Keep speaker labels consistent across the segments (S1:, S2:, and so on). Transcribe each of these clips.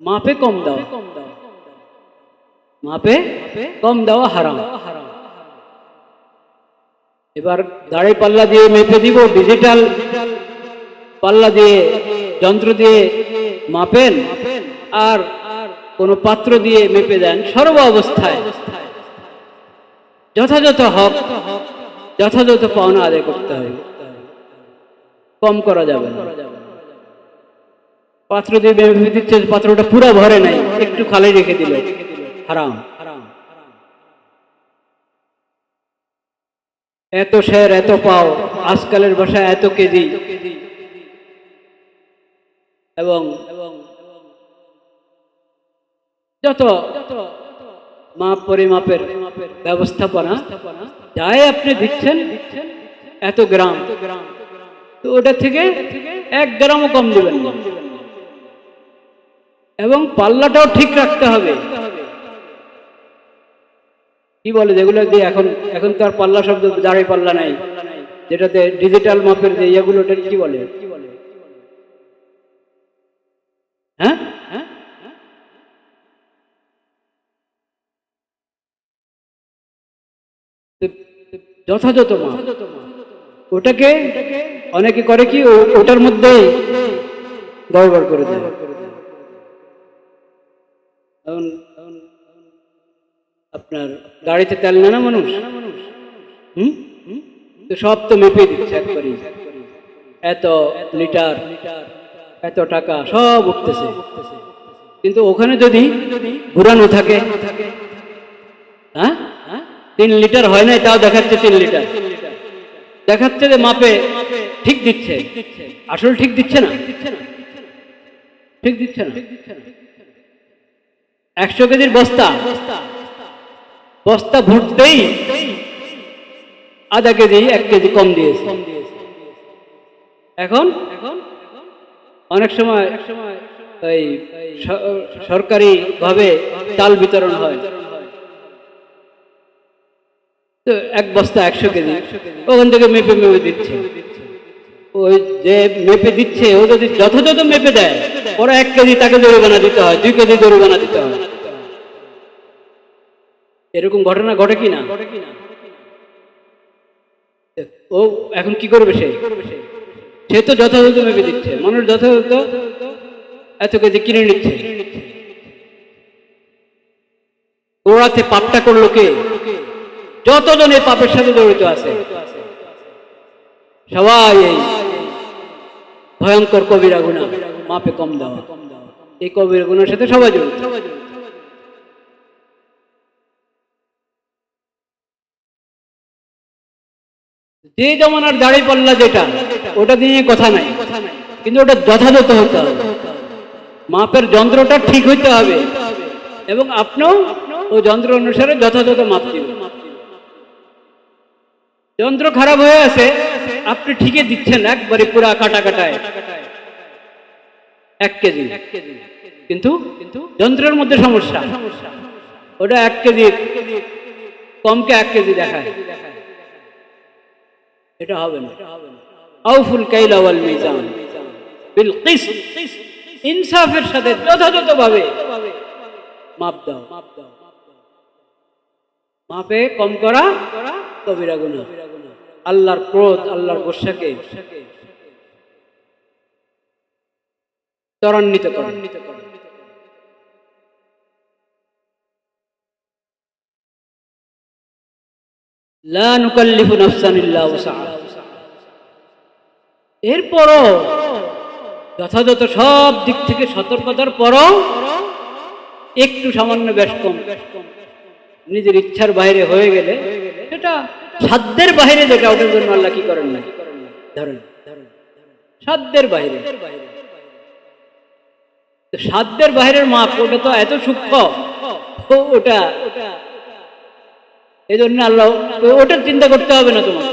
S1: মাপে কম দাও। মাপে কম দেওয়া হারাম। এবার দাড়ি পাল্লা দিয়ে মেপে দিব ডিজিটাল পাল্লা দিয়ে, যন্ত্র দিয়ে মাপেন, আর কোন পাত্র দিয়ে মেপে দেন। সর্ব অবস্থায়। যথাযথ হক, যথাযথ পাওনা আদায় করতে হবে। কম করা যাবে না। পাত্র দিয়ে মেপে দিচ্ছে, পাত্রটা পুরো ভরে নাই, একটু খালি রেখে দিল। হারাম। এত শের, এত পাও, আজকালের ভাষায় এত কেজি। এবং যত মাপ পরিমাপের ব্যবস্থাপনা যাই আপনি দিচ্ছেন, এত গ্রাম। তো ওটা থেকে এক গ্রামও কম দেবেন। এবং পাল্লাটাও ঠিক রাখতে হবে। কি বলে যেগুলো দিয়ে এখন এখন তো আর পাল্লা শব্দ দাঁড়ি পাল্লা নাই। যেটাতে ডিজিটাল মাপের যে ইয়েগুলো কি বলে? হ্যাঁ? যথাযথ ওটাকে অনেকে করে কি ওটার মধ্যে গড়বড় করে দেয়। এখন আপনার গাড়িতে তেল নেয় না মানুষ? হুম? তো সব তো মেপে দিচ্ছে একবারই এত লিটার, এত টাকা, সব উঠতেছে। কিন্তু ওখানে যদি ঘুরানো থাকে হ্যাঁ? তিন লিটার হয় নাই, তাও দেখাচ্ছে তিন লিটার। দেখাচ্ছে যে মাপে ঠিক দিচ্ছে। আসল ঠিক দিচ্ছে না? ঠিক দিচ্ছে না? একশো কেজির বস্তা। বস্তা ভরতেই আধা কেজি, এক কেজি কম দিয়েছে। এখন এখন অনেক সময় স- সরকারি ভাবে চাল বিতরণ হয়। তো এক বস্তা একশো কেজি, ওখান থেকে মেপে মেপে দিচ্ছে। ওই যে মেপে দিচ্ছে, ও যদি যথাযথ মেপে দেয় ওরা এক কেজি তাকে জরিমানা দিতে হয়, দুই কেজি জরিমানা দিতে হয়। এরকম ঘটনা ঘটে ও এখন কি করবে সে? সে তো যথাযথ মেপে দিচ্ছে। মানুষ যথাযথ এত কেজি কিনে নিচ্ছে। পাপটা করল কে? যতজন এই পাপের সাথে জড়িত আছে। সবাই ভয়ঙ্কর কবিরা গুণা। মাপে কম দেওয়া এই কবিরা গুণার সাথে সবাই জড়িত। যে জমানার দাড়ি পাল্লা যেটা, ওটা নিয়ে কথা নাই। কিন্তু ওটা যথাযথ হতে হবে। মাপের যন্ত্রটা ঠিক হইতে হবে। এবং আপনিও ও যন্ত্র অনুসারে যথাযথ মাপ দিবেন যন্ত্র খারাপ হয়ে আছে, আপনি ঠিকই দিচ্ছেন, একবারে পুরা কাটা কাটায়। এক কেজি। কিন্তু যন্ত্রের মধ্যে সমস্যা। ওটা এক কেজি, কমকে এক কেজি দেখায়। এটা হবে না। আউফুল কাইলা ওয়াল মিজান। বিল কিসত। ইনসাফের সাথে যথাযথভাবে মাপ দাও। মাপে কম করা কবিরা আল্লাহর ক্রোধ, আল্লাহর গোসাকে ত্বরান্বিত করে। লা নুকাল্লিফু নাফসান ইল্লা উসআহা এরপরও যথাযথ সব দিক থেকে সতর্কতার পরও একটু সামান্য বেশ কম নিজের ইচ্ছার বাইরে হয়ে গেলে সেটা সাধ্যের বাইরে যেটা ওটার জন্য আল্লাহ কি করেন না? ধরেন। সাধ্যের বাইরে। সাধ্যের বাইরের মাপ, ওটা তো এত সূক্ষ্ম। ওটা এই জন্য আল্লাহ ওটার চিন্তা করতে হবে না তোমার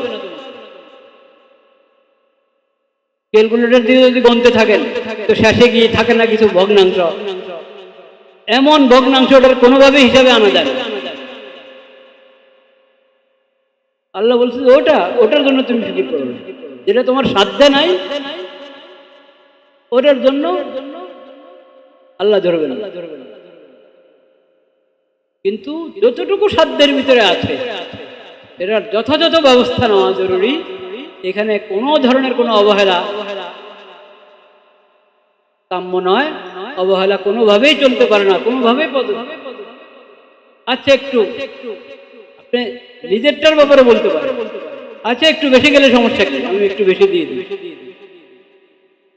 S1: ক্যালকুলেটর দিয়ে যদি গনতে থাকেন, তো শেষে গিয়ে থাকে না কিছু ভগ্নাংশ। এমন ভগ্নাংশ ওটার কোনোভাবে হিসাবে আনা যায় আল্লাহ বলছে ওটা, ওটার জন্য তুমি যেটা তোমার সাধ্যে নাই, ওটার জন্য আল্লাহ ধরবেন কিন্তু যতটুকু সাধ্যের ভিতরে আছে, এটার যথাযথ ব্যবস্থা নেওয়া জরুরি। এখানে কোনো ধরনের কোনো অবহেলা কাম্য নয়। অবহেলা কোনোভাবেই চলতে পারে না, কোনোভাবেই আচ্ছা একটু। আপনি নিজেরটার ব্যাপারে বলতে পারেন। আচ্ছা একটু বেশি গেলে সমস্যা কি? আমি একটু বেশি দিয়ে দিই।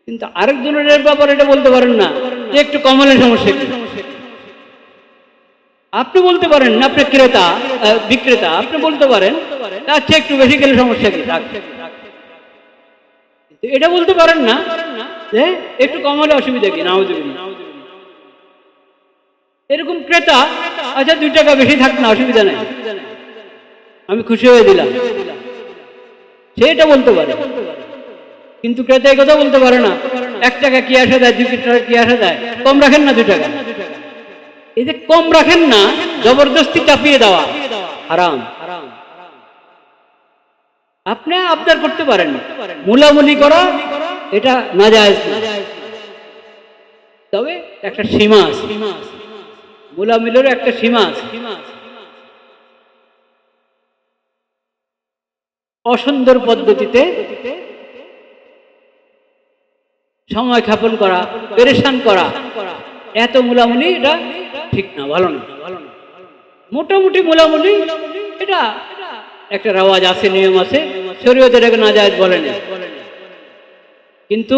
S1: কিন্তু আরেকজনের ব্যাপারে এটা বলতে পারেন না। একটু কম হলে সমস্যা আপনি বলতে পারেন না, আপনি ক্রেতা বিক্রেতা, আপনি বলতে পারেন আচ্ছা একটু বেশি গেলে সমস্যা কি? এটা বলতে পারেন না একটু কম হলে অসুবিধা কি? নাও এরকম ক্রেতা আচ্ছা দুই টাকা বেশি থাক না, অসুবিধা নেই। আমি খুশি হয়ে দিলাম। সে এটা বলতে পারে। কিন্তু ক্রেতা এই কথা বলতে পারে না। এক টাকা কি আসা দেয় দুই টাকা কি আসা দেয়? কম রাখেন না দুই টাকা? এই যে কম রাখেন না, জবরদস্তি চাপিয়ে দেওয়া, হারাম। আপনি আবদার করতে পারেন। মুলামুলি করা, এটা না। যায় তবে একটা সীমা আছে। একটা সীমা অসুন্দর পদ্ধতিতে সময় ক্ষেপণ করা, পেরেশান করা, এত মুলামুলি এটা ঠিক না, ভালো না। মোটামুটি মুলামুলি, এটা একটা রেওয়াজ আছে, নিয়ম আছে শরীয়ত এটাকে না যায় বলে না কিন্তু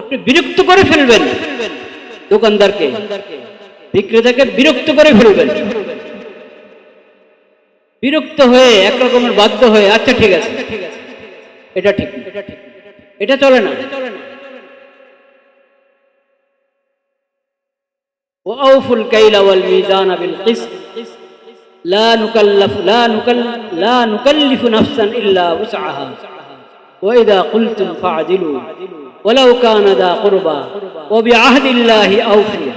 S1: আপনি বিরক্ত করে ফেলবেন দোকানদারকে, বিক্রেতাকে বিরক্ত করে ফেলবেন। বিরক্ত হয়ে একরকমের বাধ্য হয়ে আচ্ছা ঠিক আছে। এটা ঠিক এটা ঠিক এটা চলে না। وأوفوا الكيل والميزان بالقسط لا نكلف لا نكل لا نكلف نفسا إلا وسعها وإذا قلتم فاعدلوا ولو كان ذا قربى وبعهد الله أوفوا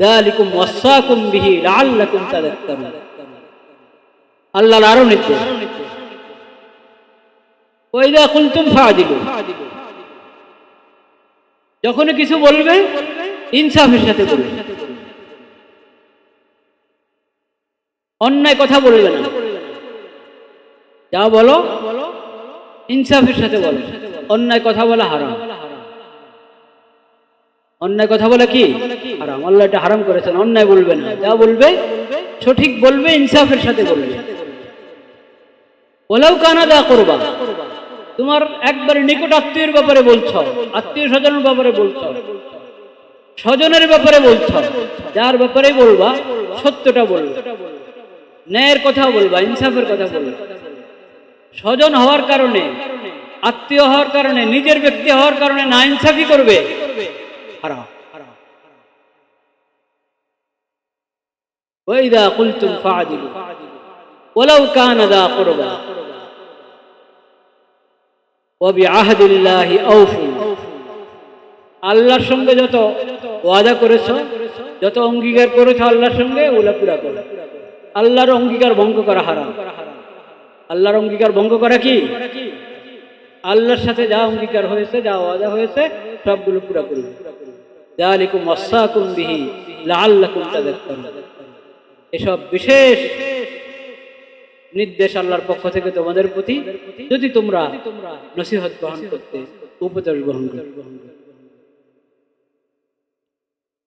S1: ذلكم وصاكم به لعلكم تذكرون আল্লাহর আরো নির্দেশ ওইদা কুলতুম ফাদিলু যখন কিছু বলবে ইনসাফের সাথে বলবে অন্যায় কথা বলবে না। যা বলো, ইনসাফের সাথে বলো। অন্যায় কথা বলা হারাম। অন্যায় কথা বলে কি? হারাম। আল্লাহ এটা হারাম করেছেন, অন্যায় বলবে না। যা বলবে, সঠিক বলবে, ইনসাফের সাথে বলবে। বলেও কানা দা করবা। তোমার একবারে নিকট আত্মীয়ের ব্যাপারে বলছ, আত্মীয় স্বজনের ব্যাপারে বলছ, স্বজনের ব্যাপারে বলছ, যার ব্যাপারে বলবা, সত্যটা বলবে। ন্যায়ের কথা বলবা, ইনসাফের কথা বলবা। স্বজন হওয়ার কারণে, আত্মীয় হওয়ার কারণে, নিজের ব্যক্তি হওয়ার কারণে না ইনসাফি করবে। আল্লাহর সঙ্গে যত ওয়াদা করেছ, যত অঙ্গীকার করেছ, আল্লাহর সঙ্গে ওলা পুরা করো। আল্লাহর অঙ্গীকার ভঙ্গ করা হারাম। আল্লাহর অঙ্গীকার ভঙ্গ করা কি? আল্লাহর সাথে যা অঙ্গীকার হয়েছে, যা ওয়াদা হয়েছে, সবগুলো পুরা তাযাক্কারুন। এসব বিশেষ নির্দেশ আল্লাহর পক্ষ থেকে তোমাদের প্রতি, যদি তোমরা নসিহত গ্রহণ করতে, উপদেশ গ্রহণ করতে।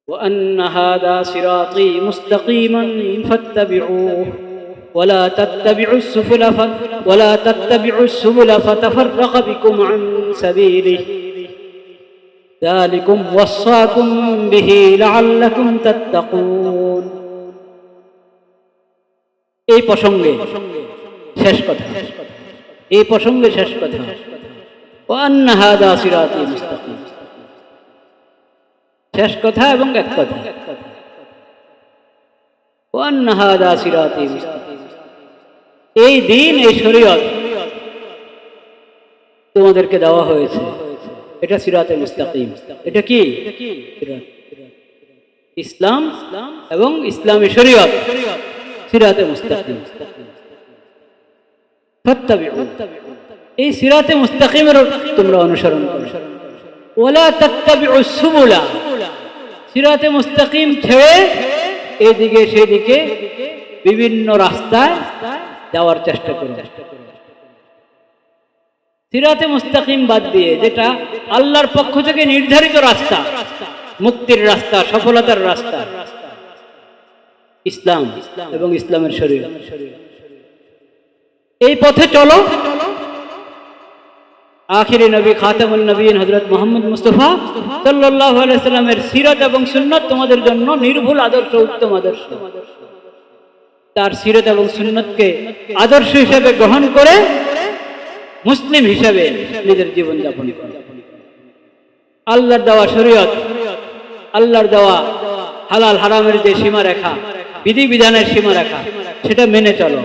S1: وأن هذا صراطي مستقيما فاتبعوه ولا تتبعوا السبل ف- ولا تتبعوا السبل فتفرق بكم عن سبيله ذلكم وصاكم به لعلكم تتقون এই প্রসঙ্গে শেষ কথা এই প্রসঙ্গে শেষ কথা وأن هذا صراطي مستقيم শেষ কথা এবং এক কথা। এই দিন, এই শরীয়ত তোমাদেরকে দেওয়া হয়েছে। এটা সিরাতে মুস্তাকিম। এটা কি? ইসলাম এবং ইসলামী শরীয়ত। সিরাতে মুস্তাকিম। এই সিরাতে মুস্তাকিমের তোমরা অনুসরণ করো। ওলা তত্তাবি সুবুলা। সিরাতে মুস্তাকিম ছেড়ে এদিকে সেদিকে বিভিন্ন রাস্তায় যাওয়ার চেষ্টা করো। সিরাতে মুস্তাকিম বাদ দিয়ে যেটা আল্লাহর পক্ষ থেকে নির্ধারিত রাস্তা, মুক্তির রাস্তা, সফলতার রাস্তা, ইসলাম এবং ইসলামের শরীর। এই পথে চলো। আখিরি নবী খাতামুল নবীন হজরত মোহাম্মদ মুস্তফা সাল্লাহ আলাইসাল্লামের সিরত এবং সুন্নত তোমাদের জন্য নির্ভুল আদর্শ, উত্তম আদর্শ। তার সিরত এবং সুন্নতকে আদর্শ হিসেবে গ্রহণ করে মুসলিম হিসেবে নিজের জীবন যাপন আল্লাহর দেওয়া শরীয়ত, আল্লাহর দেওয়া হালাল হারামের যে সীমা রেখা বিধি বিধানের সীমা রেখা সেটা মেনে চলো।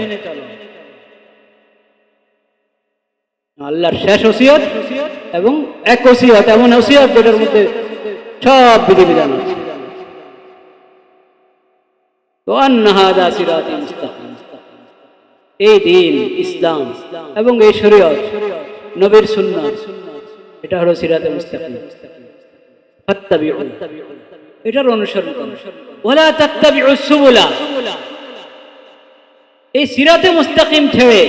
S1: আল্লাহর শেষ ওসিয়ত এবং এক ওসিয়ত, এমন ওসিয়ত যেটার মধ্যে সব বিধিবিধান আছে। এই দিন ইসলাম এবং এই শরীয়ত নবীর সুন্নাত, এটা হলো সিরাতে মুস্তাকিম। এটার অনুসরণ তাত্তাবিউ সুবুলা। এই সিরাতে মুস্তাকিম ছেড়ে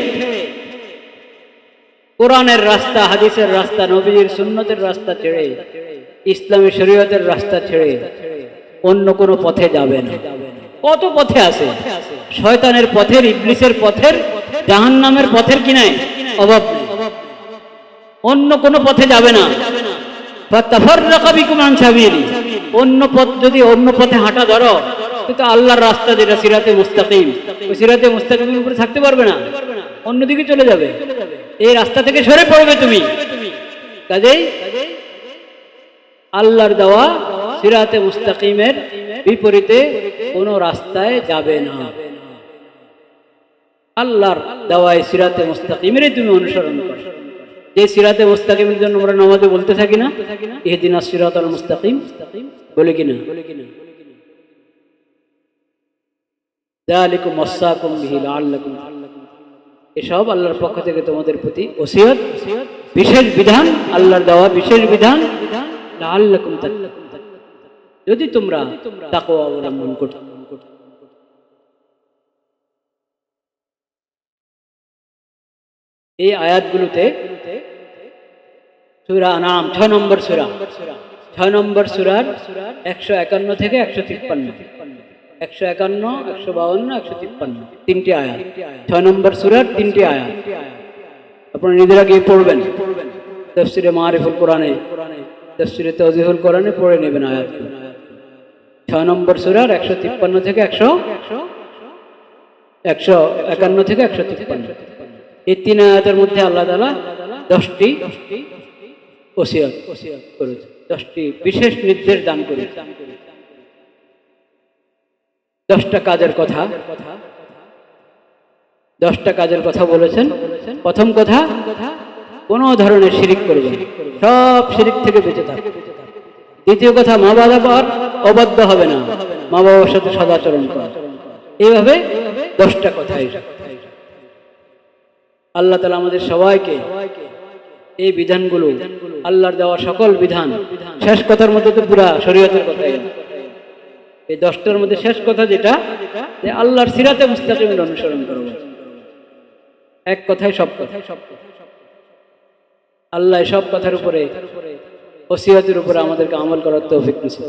S1: কোরআনের রাস্তা, হাদিসের রাস্তা নবীর সুন্নতের রাস্তা ছেড়ে, ইসলামী শরীয়তের রাস্তা ছেড়ে অন্য কোনো পথে যাবে না। কত পথে আছে? শয়তানের পথের, ইবলিসের পথের, জাহান্নামের পথের কি নাই? অভাব অন্য কোনো পথে যাবে না। অন্য পথ যদি অন্য পথে হাঁটা ধরো কিন্তু আল্লাহর রাস্তা যেটা সিরাতে মুস্তাকিম সিরাতে মুস্তাকিমের উপরে থাকতে পারবে না। অন্যদিকে চলে যাবে। এই রাস্তা থেকে সরে পড়বে তুমি। কাজেই আল্লাহর দেওয়া সিরাতে মুস্তাকিমের বিপরীতে কোনো রাস্তায় যাবে না। আল্লাহর দেওয়ায় সিরাতে মুস্তাকিমেরই তুমি অনুসরণ করো। যে সিরাতে মুস্তাকিমের জন্য আমরা নামাজে বলতে থাকি না, ইহদিন সিরাত আল মুস্তাকিম বলে কিনা যালিকুম ওয়াসাকুম বিহি লাআল্লাকুম। এসব আল্লাহর পক্ষ থেকে তোমাদের প্রতি ওসিয়ত, বিশেষ বিধান, আল্লাহর দেওয়া বিশেষ বিধান যদি তোমরা তাকওয়া অবলম্বন করতে এই আয়াতগুলোতে সুরা নাম ছয় নম্বর সুরা ছয় নম্বর সুরার একশো একান্ন থেকে একশো তিপ্পান্ন। একশো একান্ন, একশো বাউন্ন, একশো তিপ্পান্ন। তিনটি আয়াত। ছয় নম্বর সুরার তিনটি আয়াত। আপনারা নিজেরা গিয়ে পড়বেন। তফসিরে মারিফুল কোরআনে, তফসিরে তজিহুল কোরআনে পড়ে নেবেন আয়াত। ছয় নম্বর সুরার একশো তিপ্পান্ন থেকে একশো একশো একান্ন থেকে একশো তিপ্পান্ন। এই তিন আয়াতের মধ্যে আল্লাহ তালা দশটি ওসিয়ত ওসিয়ত করেছে দশটি বিশেষ নির্দেশ দান করেছে দশটা কাজের কথা। দশটা কাজের কথা বলেছেন। প্রথম কথা, কোন ধরনের শিরিক করবে সব শিরিক থেকে বেঁচে থাকবে দ্বিতীয় কথা, মা বাবার অবাধ্য হবে না। মা বাবার সাথে সদাচরণ করা। এইভাবে দশটা কথা আল্লাহ তালা আমাদের সবাইকে এই বিধানগুলো, আল্লাহর দেওয়া সকল বিধান, শেষ কথার মধ্যে তো পুরা শরীয়তের কথাই। এই দশটার মধ্যে শেষ কথা যেটা যে আল্লাহর সিরাতে মুস্তাকিমের অনুসরণ করব। এক কথায় সব কথা। আল্লাহ সব কথার উপরে ওসিয়াতের উপরে আমাদেরকে আমল করার তৌফিক দিয়েছে